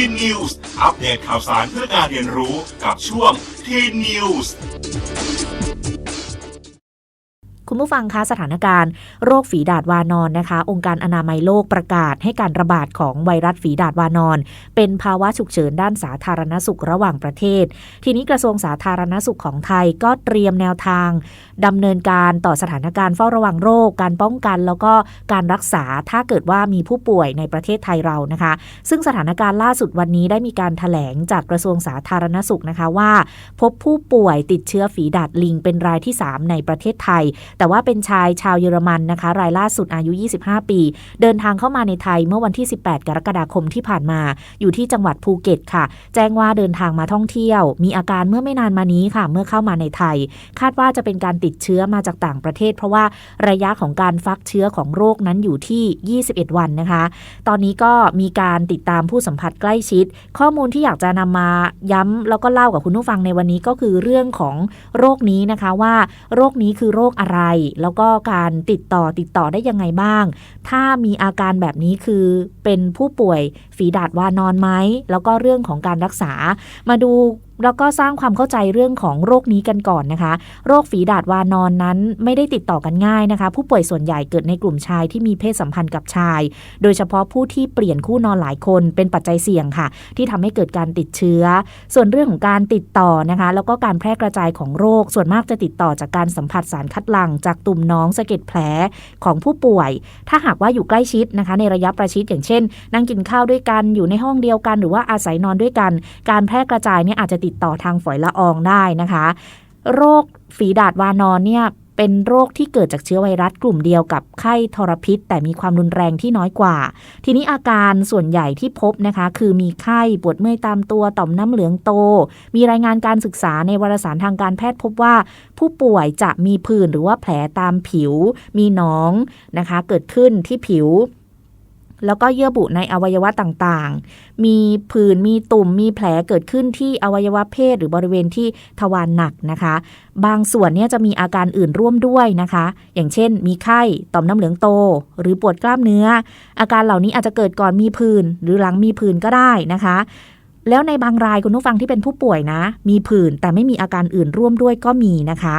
ทีนิวส์อัปเดตข่าวสารเพื่อการเรียนรู้กับช่วงทีนิวส์ คุณผู้ฟังคะสถานการณ์โรคฝีดาดวานอนนะคะ องค์การอนามัยโลกประกาศให้การระบาดของไวรัสฝีดาดวานอน เป็นภาวะฉุกเฉินด้านสาธารณสุขระหว่างประเทศ ทีนี้กระทรวงสาธารณสุขของไทยก็เตรียมแนวทางดำเนินการต่อสถานการณ์เฝ้าระวังโรค การป้องกันแล้วก็การรักษาถ้าเกิดว่ามีผู้ป่วยในประเทศไทยเรานะคะ ซึ่งสถานการณ์ล่าสุดวันนี้ได้มีการถแถลงจากกระทรวงสาธารณสุขนะคะว่า พบผู้ป่วยติดเชื้อฝีดาดลิงเป็นรายที่ 3 ในประเทศไทยแต่ว่าเป็นชายชาวเยอรมันนะคะ รายล่าสุดอายุ 25 ปี เดินทางเข้ามาในไทยเมื่อวันที่ 18 กรกฎาคมที่ผ่านมา อยู่ที่จังหวัดภูเก็ตค่ะ แจ้งว่าเดินทางมาท่องเที่ยว มีอาการเมื่อไม่นานมานี้ค่ะ เมื่อเข้ามาในไทย คาดว่าจะเป็นการติดเชื้อมาจากต่างประเทศ เพราะว่าระยะของการฟักเชื้อของโรคนั้นอยู่ที่ 21 วันนะคะ ตอนนี้ก็มีการติดตามผู้สัมผัสใกล้ชิด ข้อมูลที่อยากจะนำมาย้ำแล้วก็เล่ากับคุณผู้ฟังในวันนี้ก็คือเรื่องของโรคนี้นะคะว่า โรคนี้คือโรคอะไรแล้วก็การติดต่อติดต่อได้ยังไงบ้าง ถ้ามีอาการแบบนี้คือเป็นผู้ป่วยฝีดาดวานอนไหม แล้วก็เรื่องของการรักษา มาดู แล้วก็สร้างความเข้าใจเรื่องของโรคนี้กันก่อนนะคะ โรคฝีดาดวานอนนั้นไม่ได้ติดต่อกันง่ายนะคะ ผู้ป่วยส่วนใหญ่เกิดในกลุ่มชายที่มีเพศสัมพันธ์กับชาย โดยเฉพาะผู้ที่เปลี่ยนคู่นอนหลายคนเป็นปัจจัยเสี่ยงค่ะ ที่ทำให้เกิดการติดเชื้อ ส่วนเรื่องของการติดต่อนะคะ แล้วก็การแพร่กระจายของโรค ส่วนมากจะติดต่อจากการสัมผัสสารคัดหลั่งจากตุ่มน้องสะเก็ดแผลของผู้ป่วย ถ้าหากว่าอยู่ใกล้ชิดนะคะ ในระยะประชิดอย่างเช่น นั่งกินข้าวด้วยกันอยู่ในห้องเดียวกัน หรือว่าอาศัยนอนด้วยกัน การแพร่กระจายเนี่ยอาจจะติติดต่อทางฝอยละอองได้นะคะ โรคฝีดาดวานอนเนี่ยเป็นโรคที่เกิดจากเชื้อไวรัสกลุ่มเดียวกับไข้ทรพิษ แต่มีความรุนแรงที่น้อยกว่า ทีนี้อาการส่วนใหญ่ที่พบนะคะ คือมีไข้ปวดเมื่อยตามตัวต่อมน้ำเหลืองโต มีรายงานการศึกษาในวารสารทางการแพทย์พบว่า ผู้ป่วยจะมีผื่นหรือว่าแผลตามผิว มีหนองนะคะ เกิดขึ้นที่ผิว แล้วก็เยื่อบุในอวัยวะต่างๆ มีผื่นมีตุ่มมีแผลเกิดขึ้นที่อวัยวะเพศ หรือบริเวณที่ทวารหนักนะคะ บางส่วนเนี่ยจะมีอาการอื่นร่วมด้วยนะคะ อย่างเช่น มีไข้ต่อมน้ำเหลืองโต หรือปวดกล้ามเนื้อ อาการเหล่านี้อาจจะเกิดก่อนมีผื่นหรือหลังมีผื่นก็ได้นะคะแล้วในบางรายคุณผู้ฟังที่เป็นผู้ป่วยนะ มีผื่นแต่ไม่มีอาการอื่นร่วมด้วยก็มีนะคะ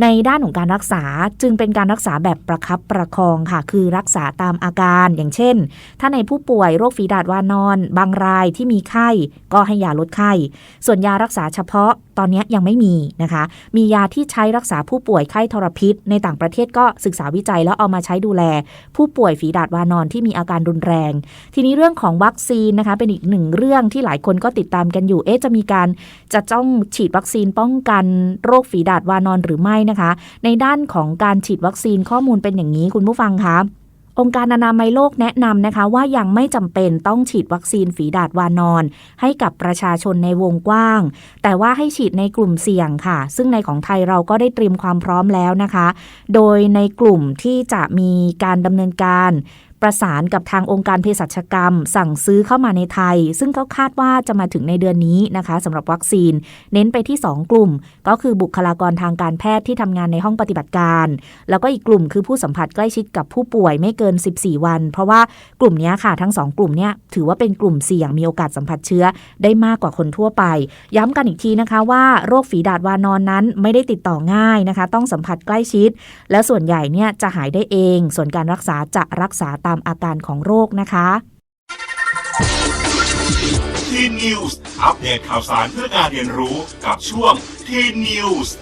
ในด้านของการรักษาจึงเป็นการรักษาแบบประคับประคองค่ะ คือรักษาตามอาการ อย่างเช่น ถ้าในผู้ป่วยโรคฝีดาดวานอน บางรายที่มีไข้ก็ให้ยาลดไข้ ส่วนยารักษาเฉพาะตอนนี้ยังไม่มีนะคะ มียาที่ใช้รักษาผู้ป่วยไข้ทรพิษ ในต่างประเทศก็ศึกษาวิจัยแล้วเอามาใช้ดูแล ผู้ป่วยฝีดาดวานอนที่มีอาการรุนแรง ทีนี้เรื่องของวัคซีนนะคะเป็นอีกหนึ่งเรื่องที่หลายคนก็ติดตามกันอยู่ เอ๊ะจะมีการจะต้องฉีดวัคซีนป้องกันโรคฝีดาดวานอนหรือไม่นะคะ ในด้านของการฉีดวัคซีนข้อมูลเป็นอย่างนี้คุณผู้ฟังคะองค์การอนามัยโลกแนะนำนะคะ ว่ายังไม่จำเป็นต้องฉีดวัคซีนฝีดาดวานอน ให้กับประชาชนในวงกว้าง แต่ว่าให้ฉีดในกลุ่มเสี่ยงค่ะ ซึ่งในของไทยเราก็ได้เตรียมความพร้อมแล้วนะคะ โดยในกลุ่มที่จะมีการดำเนินการ ประสานกับทางองค์การเภสัชกรรม สั่งซื้อเข้ามาในไทย ซึ่งเขาคาดว่าจะมาถึงในเดือนนี้นะคะสำหรับวัคซีน เน้นไปที่ 2 กลุ่ม ก็คือบุคลากรทางการแพทย์ที่ทำงานในห้องปฏิบัติการ แล้วก็อีกกลุ่มคือผู้สัมผัสใกล้ชิดกับผู้ป่วยไม่เกิน 14 วัน เพราะว่ากลุ่มนี้ค่ะทั้ง 2 กลุ่มเนี้ยถือว่าเป็นกลุ่มเสี่ยงมีโอกาสสัมผัสเชื้อได้มากกว่าคนทั่วไป ย้ำกันอีกทีนะคะว่าโรคฝีดาดวานอนนั้นไม่ได้ติดต่อง่ายนะคะ ต้องสัมผัสใกล้ชิด และส่วนใหญ่เนี่ยจะหายได้เอง ส่วนการรักษาจะรักษาตามอาการของโรคนะคะทีนิวส์อัปเดตข่าวสารเพื่อการเรียนรู้กับช่วงทีนิวส์